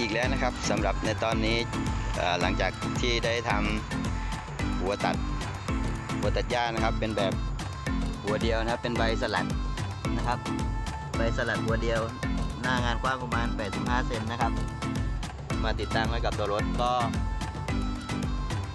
อีกแล้วนะครับสำหรับในตอนนี้หลังจากที่ได้ทำหัวตัดหัวตัดหญ้านะครับ เป็นแบบหัวเดียวนะครับ เป็นใบสลัดนะครับ ใบสลัดหัวเดียว หน้างานกว้างประมาณ 85 เซนนะครับ มาติดตั้งไว้กับตัวรถก็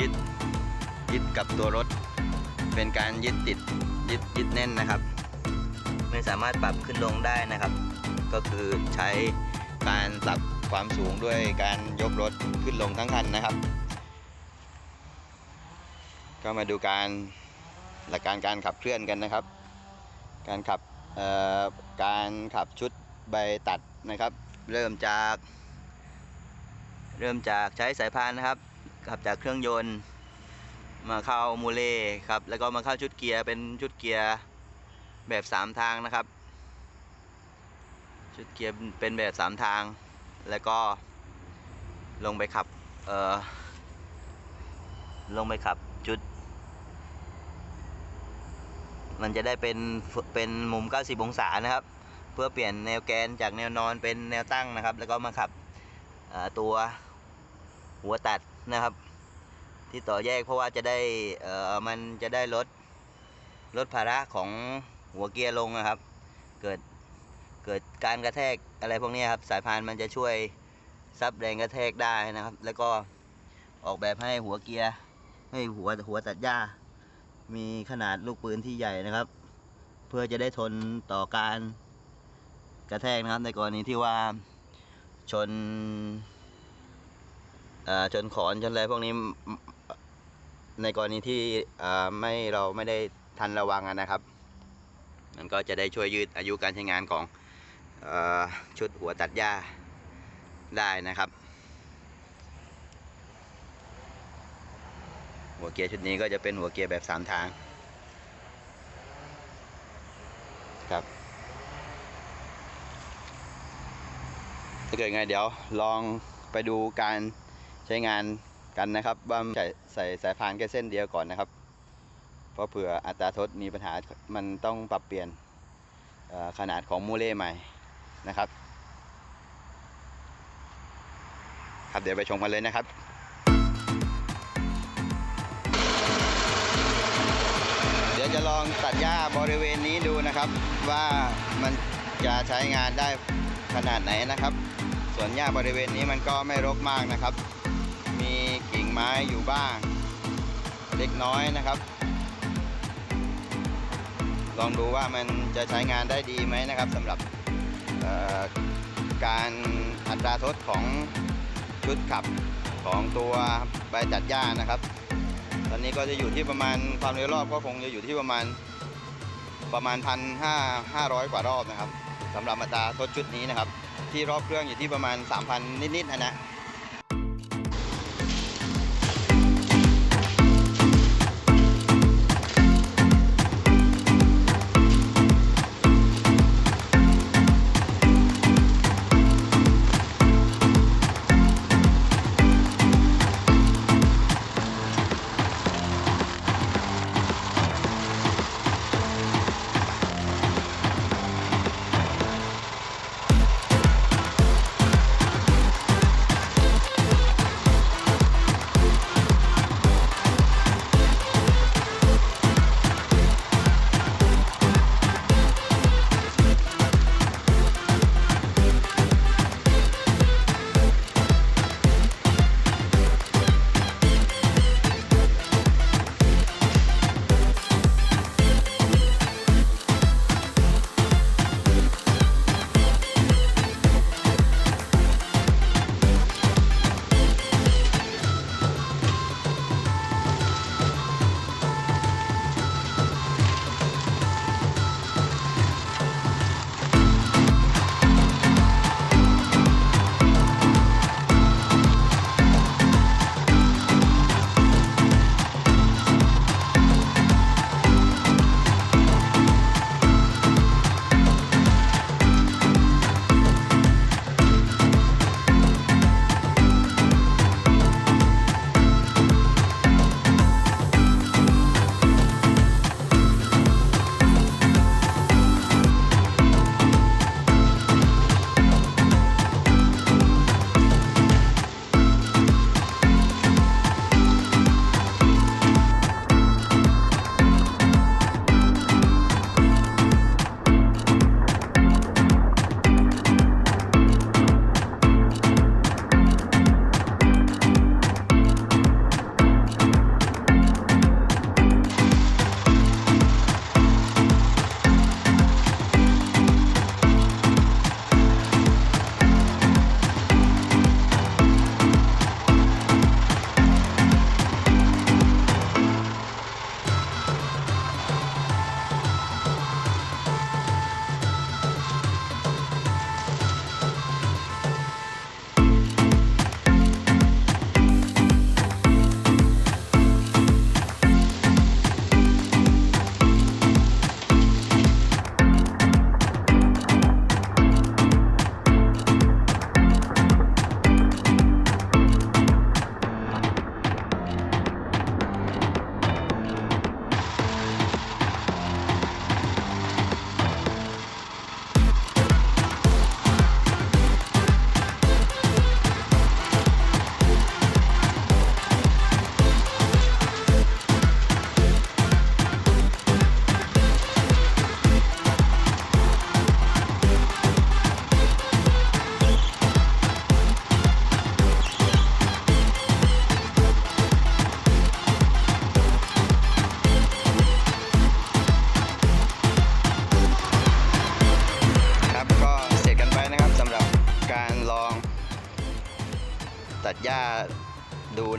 ยึดยึดกับตัวรถ เป็นการยึดติดยึดยึดแน่นนะครับ ไม่สามารถปรับขึ้นลงได้นะครับ ก็คือใช้การปรับ ความสูงด้วยการยกรถขึ้นลงทั้งคันนะครับ ก็มาดูการหลักการการขับเคลื่อนกันนะครับ การขับการขับชุดใบตัดนะครับ เริ่มจาก เริ่มจากใช้สายพานนะครับ ขับจากเครื่องยนต์ มาเข้ามูเล่ครับแล้วก็มาเข้าชุดเกียร์เป็นชุดเกียร์แบบ 3 ทางนะครับ ชุดเกียร์เป็นแบบ 3 ทาง แล้วก็ลงไปขับ เอ่อ ลงไปขับชุด มันจะได้เป็นเป็นมุม 90 องศานะครับ เพื่อเปลี่ยนแนวแกนจากแนวนอนเป็นแนวตั้งนะครับ แล้วก็มาขับตัวหัวตัดนะครับ ที่ต่อแยกเพราะว่าจะได้เอ่อมันจะได้ลดลดภาระของหัวเกียร์ลงนะครับ เกิดการกระแทกอะไรพวกนี้ครับ สายพานมันจะช่วยซับแรงกระแทกได้นะครับ แล้วก็ออกแบบให้หัวเกียร์ให้หัวหัวตัดหญ้า มีขนาดลูกปืนที่ใหญ่นะครับ เพื่อจะได้ทนต่อการกระแทกนะครับ ในกรณีที่ว่าชนอ่าชนขอนชนอะไรพวกนี้ในกรณีที่อ่าไม่เราไม่ได้ทันระวังนะครับมันก็จะได้ช่วยยืดอายุการใช้งานของ ชุดหัวตัดหญ้าได้นะครับ หัวเกียร์ชุดนี้ก็จะเป็นหัวเกียร์แบบสามทางครับถ้าเกิดไงเดี๋ยวลองไปดูการใช้งานกันนะครับว่าใส่ใส่สายพานแค่เส้นเดียวก่อนนะครับ เพราะเผื่ออัตราทดมีปัญหามันต้องปรับเปลี่ยนขนาดของมูเล่ใหม่ นะครับ ครับเดี๋ยวไปชมกันเลยนะครับเดี๋ยวจะลองตัดหญ้าบริเวณนี้ดูนะครับ ว่ามันจะใช้งานได้ขนาดไหนนะครับ ส่วนหญ้าบริเวณนี้มันก็ไม่รกมากนะครับ มีกิ่งไม้อยู่บ้าง เล็กน้อยนะครับลองดูว่ามันจะใช้งานได้ดีไหมนะครับสำหรับ การอัตราทดของชุดขับของตัวใบจัดหญ้านะครับ ตอนนี้ก็จะอยู่ที่ประมาณความเร็วรอบก็คงจะอยู่ที่ประมาณประมาณพันห้าห้าร้อยกว่ารอบนะครับสำหรับอัตราทดชุดนี้นะครับ ที่รอบเครื่องอยู่ที่ประมาณ 3,000 นิดๆนะนะ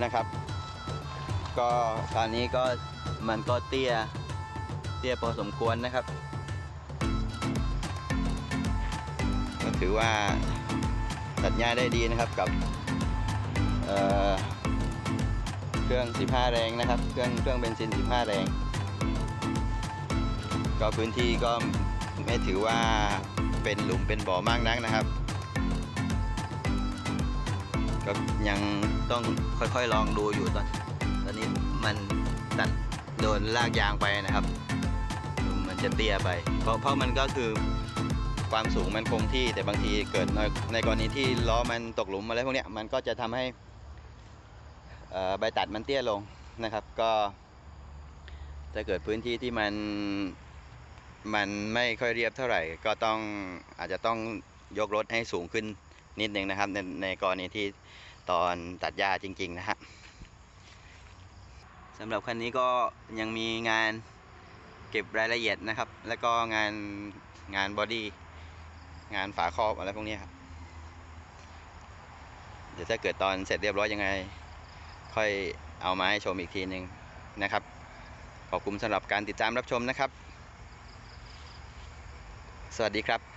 นะครับ ก็ตอนนี้ก็มันก็เตี้ย เตี้ยพอสมควรนะครับ ก็ถือว่าตัดหญ้าได้ดีนะครับกับเเครื่อง 15 แรงนะครับ เครื่องเครื่องเบนซิน 15 แรง ก็พื้นที่ก็ไม่ถือว่าเป็นหลุมเป็นบ่อมากนักนะครับ ก็ยังต้องค่อยๆลองดูอยู่ตอนตอนนี้มันตัดโดนลากยางไปนะครับมันจะเตี้ยไป เพราะเพราะมันก็คือความสูงมันคงที่แต่บางทีเกิดในในกรณีที่ล้อมันตกหลุมอะไรพวกเนี้ยมันก็จะทำให้ใบตัดมันเตี้ยลงนะครับ ก็จะเกิดพื้นที่ที่มันมันไม่ค่อยเรียบเท่าไหร่ ก็ต้องอาจจะต้องยกรถให้สูงขึ้น นิดนึงนะครับในในกรณีที่ตอนตัดหญ้าจริง ๆ นะฮะสำหรับคันนี้ก็ยังมีงานเก็บรายละเอียดนะครับ แล้วก็งานงานบอดี้งานฝาครอบอะไรพวกนี้ครับเดี๋ยวถ้าเกิดตอนเสร็จเรียบร้อยยังไง ค่อยเอามาให้ชมอีกทีหนึ่งนะครับ ขอบคุณสำหรับการติดตามรับชมนะครับ สวัสดีครับ